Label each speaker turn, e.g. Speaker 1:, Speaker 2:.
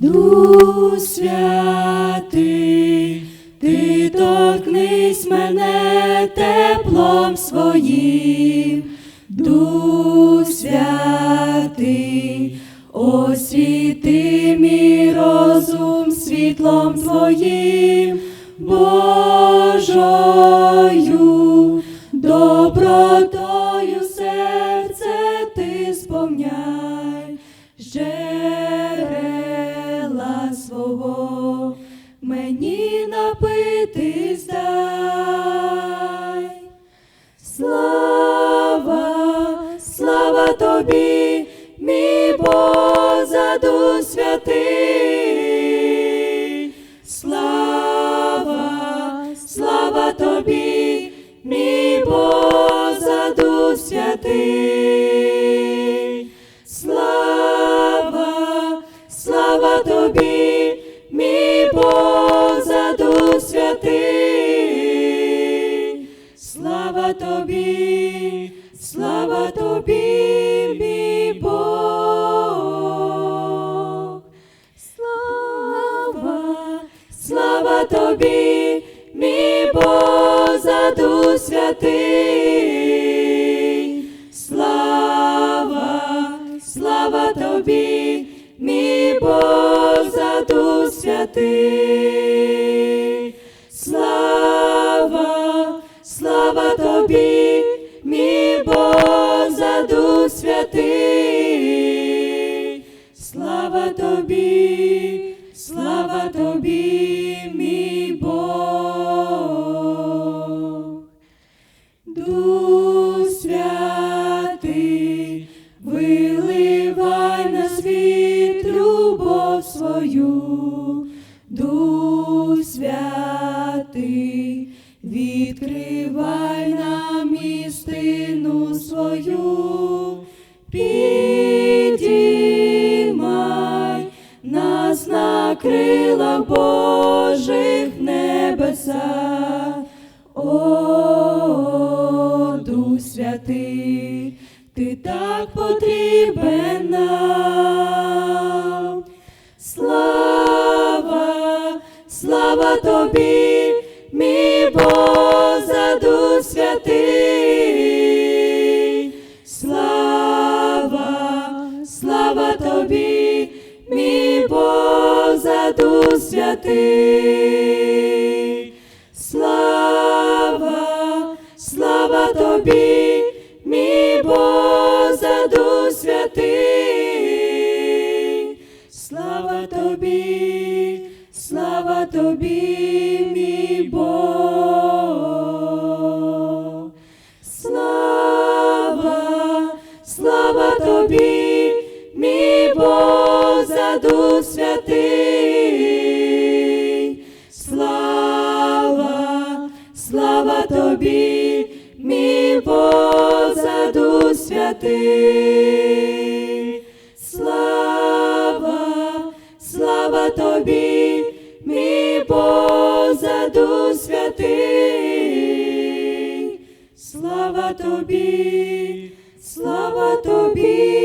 Speaker 1: Дух святий, ти торкнись мене теплом своїм, Дух святий, освіти мій розум світлом твоїм, Божою, добротою серце ти сповняй, тобі, мій Дух святий. Слава, слава тобі, мій Дух святий. Тобі, мій Дух святий. Слава, слава тобі, мій Дух святий. Слава, слава тобі, мій Дух святий. Слава тобі, слава тобі, свою, Дух святий, відкривай нам істину свою, підіймай нас на крилах Божих небесах. О, слава тобі, мій Дух святий. Слава, слава тобі, мій Дух святий. Слава, слава тобі, мій Дух святий. Тобі, мій Бог. Слава, слава тобі, мій Боже Дух святий. Слава, слава тобі, мій Боже Дух святий. Боже святий. Слава тобі, слава тобі,